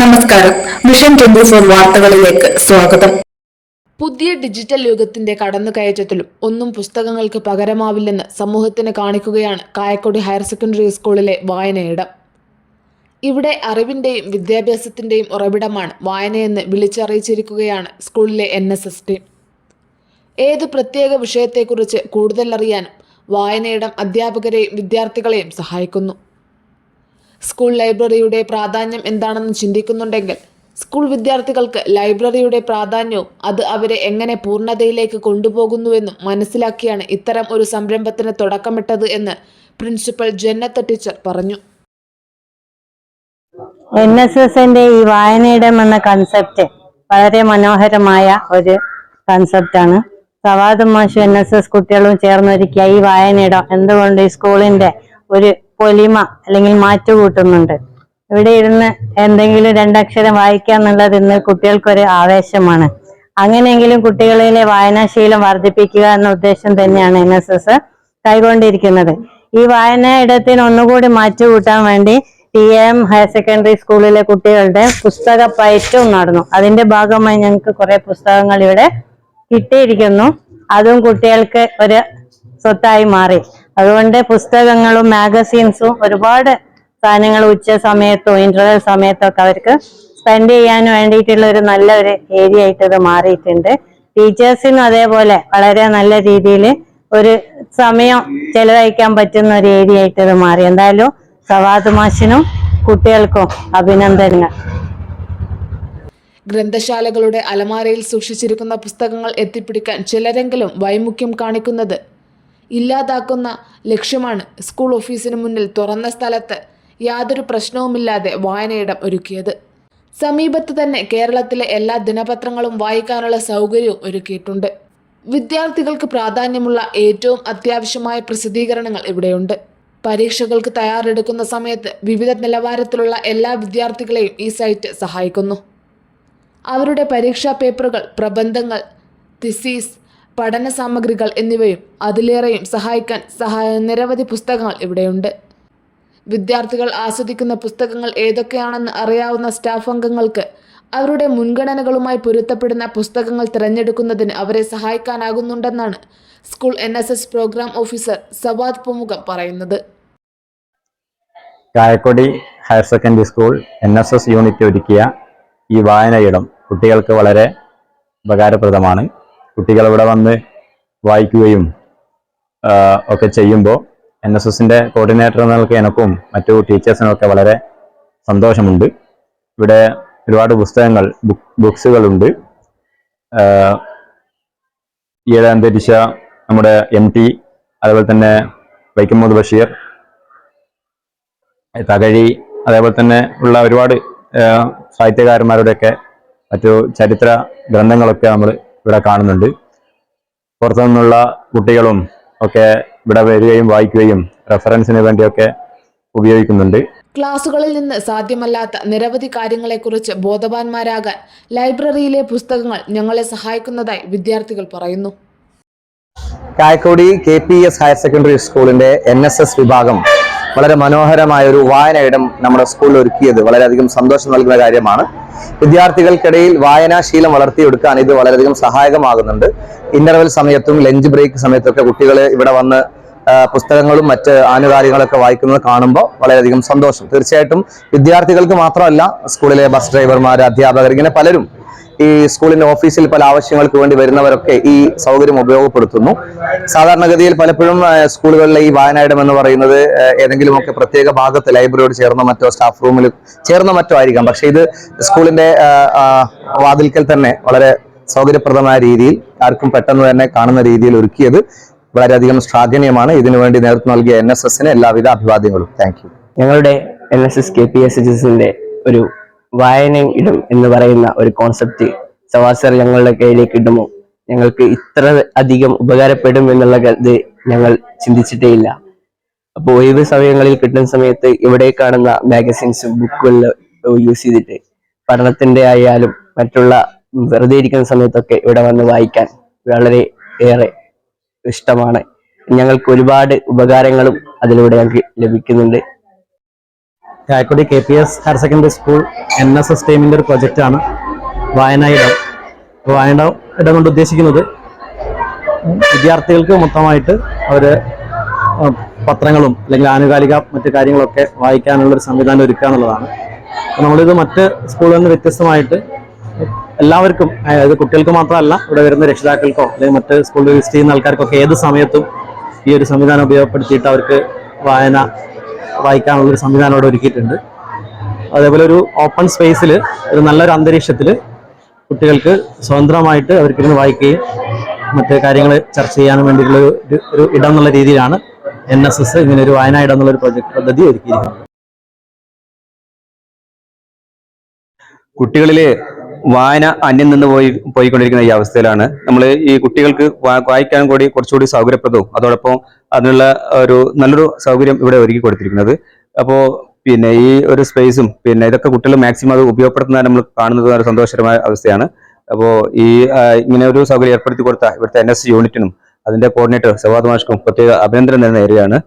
നമസ്കാരം. Mission twenty four വാർത്തകളിലേക്ക് സ്വാഗതം. പുതിയ ഡിജിറ്റൽ യുഗത്തിന്റെ കടന്നുകയറ്റത്തിലും ഒന്നും പുസ്തകങ്ങൾക്ക് പകരമാവില്ലെന്ന് സമൂഹത്തിന് കാണിക്കുകയാണ് കായക്കൊടി ഹയർ സെക്കൻഡറി സ്കൂളിലെ വായനയിടം. ഇവിടെ അറിവിന്റെയും വിദ്യാഭ്യാസത്തിന്റെയും ഉറവിടമാണ് വായനയെന്ന് വിളിച്ചറിയിച്ചിരിക്കുകയാണ് സ്കൂളിലെ എൻ എസ് എസ് ടീം. ഏത് പ്രത്യേക വിഷയത്തെക്കുറിച്ച് കൂടുതൽ അറിയാനും വായനയിടം അധ്യാപകരെയും വിദ്യാർത്ഥികളെയും സഹായിക്കുന്നു. സ്കൂൾ ലൈബ്രറിയുടെ പ്രാധാന്യം എന്താണെന്ന് ചിന്തിക്കുന്നുണ്ടെങ്കിൽ സ്കൂൾ വിദ്യാർത്ഥികൾക്ക് ലൈബ്രറിയുടെ പ്രാധാന്യവും അത് അവരെ എങ്ങനെ പൂർണതയിലേക്ക് കൊണ്ടുപോകുന്നുവെന്നും മനസ്സിലാക്കിയാണ് ഇത്തരം ഒരു സംരംഭത്തിന് തുടക്കമിട്ടത് എന്ന് പ്രിൻസിപ്പൽ ജന്നത്ത് ടീച്ചർ പറഞ്ഞു. എൻ എസ് എസിന്റെ ഈ വായനയിടം എന്ന കൺസെപ്റ്റ് വളരെ മനോഹരമായ ഒരു കൺസെപ്റ്റാണ് സവാദ് മാഷും എൻ എസ് എസ് കുട്ടികളും ചേർന്നൊരുക്കിയ ഈ വായനയിടം എന്തുകൊണ്ട് ഈ സ്കൂളിന്റെ ഒരു പൊലിമ അല്ലെങ്കിൽ മാറ്റു കൂട്ടുന്നുണ്ട് ഇവിടെ ഇരുന്ന് എന്തെങ്കിലും രണ്ടക്ഷരം വായിക്കുക എന്നുള്ളത് ഇന്ന് കുട്ടികൾക്കൊരു ആവേശമാണ്. അങ്ങനെയെങ്കിലും കുട്ടികളിലെ വായനാശീലം വർദ്ധിപ്പിക്കുക എന്ന ഉദ്ദേശം തന്നെയാണ് എൻ എസ് എസ് കൈകൊണ്ടിരിക്കുന്നത്. ഈ വായന ഇടത്തിന് ഒന്നുകൂടി മാറ്റുകൂട്ടാൻ വേണ്ടി ടി എം ഹയർ സെക്കൻഡറി സ്കൂളിലെ കുട്ടികളുടെ പുസ്തക പയറ്റവും നടന്നു. അതിന്റെ ഭാഗമായി ഞങ്ങൾക്ക് കുറെ പുസ്തകങ്ങൾ ഇവിടെ കിട്ടിയിരിക്കുന്നു. അതും കുട്ടികൾക്ക് ഒരു സ്വത്തായി മാറി. അതുകൊണ്ട് പുസ്തകങ്ങളും മാഗസീൻസും ഒരുപാട് സാധനങ്ങൾ ഉച്ച സമയത്തോ ഇന്റർവെൽ സമയത്തും ഒക്കെ അവർക്ക് സ്പെൻഡ് ചെയ്യാൻ വേണ്ടിയിട്ടുള്ള ഒരു നല്ല ഒരു ഏരിയ ആയിട്ട് ഇത് മാറിയിട്ടുണ്ട്. ടീച്ചേഴ്സിനും അതേപോലെ വളരെ നല്ല രീതിയിൽ ഒരു സമയം ചെലവഴിക്കാൻ പറ്റുന്ന ഒരു ഏരിയ ആയിട്ട് ഇത് മാറി. എന്തായാലും സവാദ് മാഷിനും കുട്ടികൾക്കും അഭിനന്ദനങ്ങൾ. ഗ്രന്ഥശാലകളുടെ അലമാരയിൽ സൂക്ഷിച്ചിരിക്കുന്ന പുസ്തകങ്ങൾ എത്തിപ്പിടിക്കാൻ ചിലരെങ്കിലും വൈമുഖ്യം കാണിക്കുന്നത് ഇല്ലാതാക്കുന്ന ലക്ഷ്യമാണ് സ്കൂൾ ഓഫീസിന് മുന്നിൽ തുറന്ന സ്ഥലത്ത് യാതൊരു പ്രശ്നവുമില്ലാതെ വായനയിടം ഒരുക്കിയത്. സമീപത്ത് തന്നെ കേരളത്തിലെ എല്ലാ ദിനപത്രങ്ങളും വായിക്കാനുള്ള സൗകര്യവും ഒരുക്കിയിട്ടുണ്ട്. വിദ്യാർത്ഥികൾക്ക് പ്രാധാന്യമുള്ള ഏറ്റവും അത്യാവശ്യമായ പ്രസിദ്ധീകരണങ്ങൾ ഇവിടെയുണ്ട്. പരീക്ഷകൾക്ക് തയ്യാറെടുക്കുന്ന സമയത്ത് വിവിധ നിലവാരത്തിലുള്ള എല്ലാ വിദ്യാർത്ഥികളെയും ഈ സൈറ്റ് സഹായിക്കുന്നു. അവരുടെ പരീക്ഷാ പേപ്പറുകൾ പ്രബന്ധങ്ങൾ തിസീസ് പഠന സാമഗ്രികൾ എന്നിവയും അതിലേറെയും സഹായിക്കാൻ സഹായ നിരവധി പുസ്തകങ്ങൾ ഇവിടെയുണ്ട്. വിദ്യാർത്ഥികൾ ആസ്വദിക്കുന്ന പുസ്തകങ്ങൾ ഏതൊക്കെയാണെന്ന് അറിയാവുന്ന സ്റ്റാഫ് അംഗങ്ങൾക്ക് അവരുടെ മുൻഗണനകളുമായി പൊരുത്തപ്പെടുന്ന പുസ്തകങ്ങൾ തിരഞ്ഞെടുക്കുന്നതിന് അവരെ സഹായിക്കാനാകുന്നുണ്ടെന്നാണ് school N S S programme officer Savad പൊമുഖം പറയുന്നത്. Kayakkodi higher secondary school N S S unit ഒരുക്കിയ ഈ വായനയിടം കുട്ടികൾക്ക് വളരെ ഉപകാരപ്രദമാണ്. കുട്ടികൾ ഇവിടെ വന്ന് വായിക്കുകയും ഒക്കെ ചെയ്യുമ്പോൾ എൻ എസ് എസിന്റെ കോർഡിനേറ്റർ എനക്കും മറ്റു ടീച്ചേഴ്സിനൊക്കെ വളരെ സന്തോഷമുണ്ട്. ഇവിടെ ഒരുപാട് പുസ്തകങ്ങൾ ബുക്സുകളുണ്ട് ഈയിടെ അന്തരിച്ച നമ്മുടെ എം ടി അതുപോലെ തന്നെ വൈക്കം ബഷീർ തകഴി അതേപോലെ തന്നെ ഉള്ള ഒരുപാട് സാഹിത്യകാരന്മാരുടെയൊക്കെ മറ്റു ചരിത്ര ഗ്രന്ഥങ്ങളൊക്കെ നമ്മൾ ഇവിടെ കാണുന്നുണ്ട്. പുറത്തു നിന്നുള്ള കുട്ടികളും ഒക്കെ ഇവിടെ വരികയും വായിക്കുകയും റെഫറൻസിന് വേണ്ടിയൊക്കെ ഉപയോഗിക്കുന്നുണ്ട്. ക്ലാസുകളിൽ നിന്ന് സാധ്യമല്ലാത്ത നിരവധി കാര്യങ്ങളെക്കുറിച്ച് ബോധവാന്മാരാകാൻ ലൈബ്രറിയിലെ പുസ്തകങ്ങൾ ഞങ്ങളെ സഹായിക്കുന്നതായി വിദ്യാർത്ഥികൾ പറയുന്നു. Kayakkodi K P S higher secondary സ്കൂളിന്റെ എൻ എസ് എസ് വിഭാഗം വളരെ മനോഹരമായ ഒരു വായനയിടം നമ്മുടെ സ്കൂളിൽ ഒരുക്കിയത്. വളരെയധികം സന്തോഷം നൽകുന്ന കാര്യമാണ്. വിദ്യാർത്ഥികൾക്കിടയിൽ വായനാശീലം വളർത്തിയെടുക്കാൻ ഇത് വളരെയധികം സഹായകമാകുന്നുണ്ട്. ഇന്റർവെൽ സമയത്തും ലഞ്ച് ബ്രേക്ക് സമയത്തൊക്കെ കുട്ടികൾ ഇവിടെ വന്ന് പുസ്തകങ്ങളും മറ്റ് ആനുകാര്യങ്ങളൊക്കെ വായിക്കുന്നത് കാണുമ്പോൾ വളരെയധികം സന്തോഷം. തീർച്ചയായിട്ടും വിദ്യാർത്ഥികൾക്ക് മാത്രമല്ല സ്കൂളിലെ ബസ് ഡ്രൈവർമാർ അധ്യാപകർ ഇങ്ങനെ പലരും ഈ സ്കൂളിന്റെ ഓഫീസിൽ പല ആവശ്യങ്ങൾക്ക് വേണ്ടി വരുന്നവരൊക്കെ ഈ സൗകര്യം ഉപയോഗപ്പെടുത്തുന്നു. സാധാരണഗതിയിൽ പലപ്പോഴും സ്കൂളുകളിലെ ഈ വായനായിടം എന്ന് പറയുന്നത് ഏതെങ്കിലുമൊക്കെ പ്രത്യേക ഭാഗത്ത് ലൈബ്രറിയോട് ചേർന്ന മറ്റോ സ്റ്റാഫ് റൂമിൽ ചേർന്ന മറ്റോ ആയിരിക്കാം. പക്ഷെ ഇത് സ്കൂളിന്റെ വാതിൽക്കൽ തന്നെ വളരെ സൗകര്യപ്രദമായ രീതിയിൽ ആർക്കും പെട്ടെന്ന് തന്നെ കാണുന്ന രീതിയിൽ ഒരുക്കിയത് വളരെയധികം ശ്ലാഘനീയമാണ്. ഇതിനുവേണ്ടി നേതൃത്വം നൽകിയ എൻ എസ് എസിന് എല്ലാവിധ അഭിവാദ്യങ്ങളും. താങ്ക് യു ഞങ്ങളുടെ N S S K P S H എസിന്റെ ഒരു വായന ഇടം എന്ന് പറയുന്ന ഒരു കോൺസെപ്റ്റ് സവാസർ ഞങ്ങളുടെ കയ്യിലേക്ക് ഇടുമോ? ഞങ്ങൾക്ക് ഇത്ര അധികം ഉപകാരപ്പെടും എന്നുള്ള ഇത് ഞങ്ങൾ ചിന്തിച്ചിട്ടേ ഇല്ല അപ്പോൾ ഒഴിവ് സമയങ്ങളിൽ കിട്ടുന്ന സമയത്ത് ഇവിടെ കാണുന്ന മാഗസിൻസും ബുക്കുകളിലും യൂസ് ചെയ്തിട്ട് പഠനത്തിന്റെ ആയാലും മറ്റുള്ള വെറുതെ ഇരിക്കുന്ന സമയത്തൊക്കെ ഇവിടെ വന്ന് വായിക്കാൻ വളരെ ഏറെ ഇഷ്ടമാണ്. ഞങ്ങൾക്ക് ഒരുപാട് ഉപകാരങ്ങളും അതിലൂടെ ഞങ്ങൾക്ക് ലഭിക്കുന്നുണ്ട്. Kayakkodi K P S higher secondary school N S S ടീമിന്റെ ഒരു പ്രൊജക്റ്റാണ് വായന ഇടം. അപ്പോൾ വായന ഇടം കൊണ്ട് ഉദ്ദേശിക്കുന്നത് വിദ്യാർത്ഥികൾക്ക് മൊത്തമായിട്ട് അവർ പത്രങ്ങളും അല്ലെങ്കിൽ ആനുകാലിക മറ്റു കാര്യങ്ങളൊക്കെ വായിക്കാനുള്ളൊരു സംവിധാനം ഒരുക്കുക എന്നുള്ളതാണ് നമ്മളിത് മറ്റ് സ്കൂളിൽ നിന്ന് വ്യത്യസ്തമായിട്ട് എല്ലാവർക്കും അതായത് കുട്ടികൾക്ക് മാത്രമല്ല ഇവിടെ വരുന്ന രക്ഷിതാക്കൾക്കോ അല്ലെങ്കിൽ മറ്റ് സ്കൂളിൽ വിസിറ്റ് ചെയ്യുന്ന ആൾക്കാർക്കൊക്കെ ഏത് സമയത്തും ഈ ഒരു സംവിധാനം ഉപയോഗപ്പെടുത്തിയിട്ട് അവർക്ക് വായന വായിക്കാനുള്ളൊരു സംവിധാനം അവിടെ ഒരുക്കിയിട്ടുണ്ട്. അതേപോലെ ഒരു ഓപ്പൺ സ്പേസിൽ ഒരു നല്ലൊരു അന്തരീക്ഷത്തിൽ കുട്ടികൾക്ക് സ്വതന്ത്രമായിട്ട് അവർക്കിരുന്ന് വായിക്കുകയും മറ്റ് കാര്യങ്ങൾ ചർച്ച ചെയ്യാനും വേണ്ടിയിട്ടുള്ള ഒരു ഒരു ഇടം എന്നുള്ള രീതിയിലാണ് എൻ എസ് എസ് ഇങ്ങനെ ഒരു വായന ഇടം എന്നുള്ള ഒരു പ്രൊജക്ട് പദ്ധതി ഒരുക്കിയിരിക്കുന്നത്. കുട്ടികളിൽ വായന അന്യം നിന്ന് പോയി പോയിക്കൊണ്ടിരിക്കുന്ന ഈ അവസ്ഥയിലാണ്. നമ്മൾ ഈ കുട്ടികൾക്ക് വായിക്കാൻ കൂടി കുറച്ചുകൂടി സൗകര്യപ്രദവും അതോടൊപ്പം അതിനുള്ള ഒരു നല്ലൊരു സൗകര്യം ഇവിടെ ഒരുക്കി കൊടുത്തിരിക്കുന്നത്. അപ്പോൾ പിന്നെ ഈ ഒരു സ്പേസും പിന്നെ ഇതൊക്കെ കുട്ടികൾ മാക്സിമം അത് ഉപയോഗപ്പെടുത്തുന്ന നമ്മൾ കാണുന്നത് ഒരു സന്തോഷകരമായ അവസ്ഥയാണ്. അപ്പോൾ ഈ ഇങ്ങനെ ഒരു സൗകര്യം ഏർപ്പെടുത്തി കൊടുത്ത ഇവിടുത്തെ എൻ എസ് യൂണിറ്റിനും അതിന്റെ കോർഡിനേറ്റർ സവാദ് മാഷ്ക്കും പ്രത്യേക അഭിനന്ദനം നേരുകയാണ്